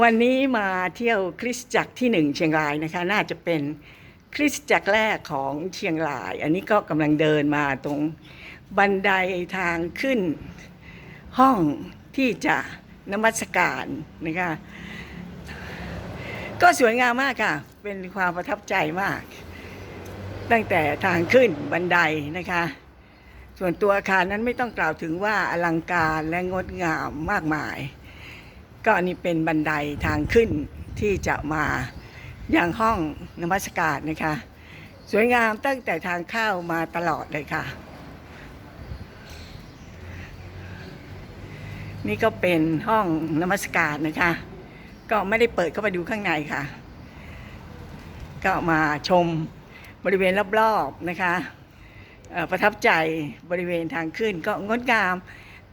วันนี้มาเที่ยวคริสตจักรที่หนึ่งเชียงรายนะคะ น่าจะเป็นคริสตจักรแรกของเชียงราย อันนี้ก็กำลังเดินมาตรงบันไดทางขึ้นห้องที่จะนมัสการนะคะก็สวยงามมากค่ะ เป็นความประทับใจมาก ตั้งแต่ทางขึ้นบันไดนะคะ ส่วนตัวอาคารนั้นไม่ต้องกล่าวถึงว่าอลังการและงดงามมากมาย ก็อันนี้เป็นบันไดทางขึ้นที่จะมายังห้องนมัสการนะคะ สวยงามตั้งแต่ทางเข้ามาตลอดเลยค่ะ นี่ก็เป็นห้องนมัสการนะคะ ก็ไม่ได้เปิดเข้าไปดูข้างในค่ะ ก็มาชมบริเวณรอบๆนะคะประทับใจบริเวณทางขึ้นก็งดงาม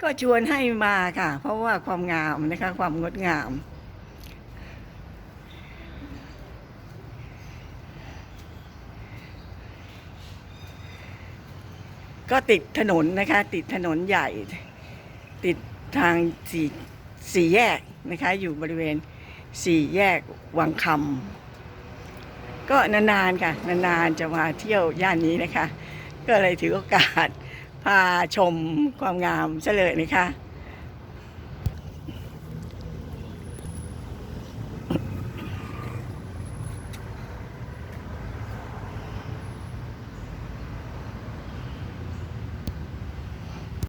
ก็ชวนให้มาค่ะ เพราะว่าความงามนะคะ ความงดงาม ก็ติดถนนนะคะ ติดถนนใหญ่ ติดทางสี่สี่แยกนะคะ อยู่บริเวณสี่แยกวังคำก็นานๆค่ะ นานๆจะมาเที่ยวย่านนี้นะคะ ก็เลยถือโอกาส พาชมความงามซะเลยนะคะ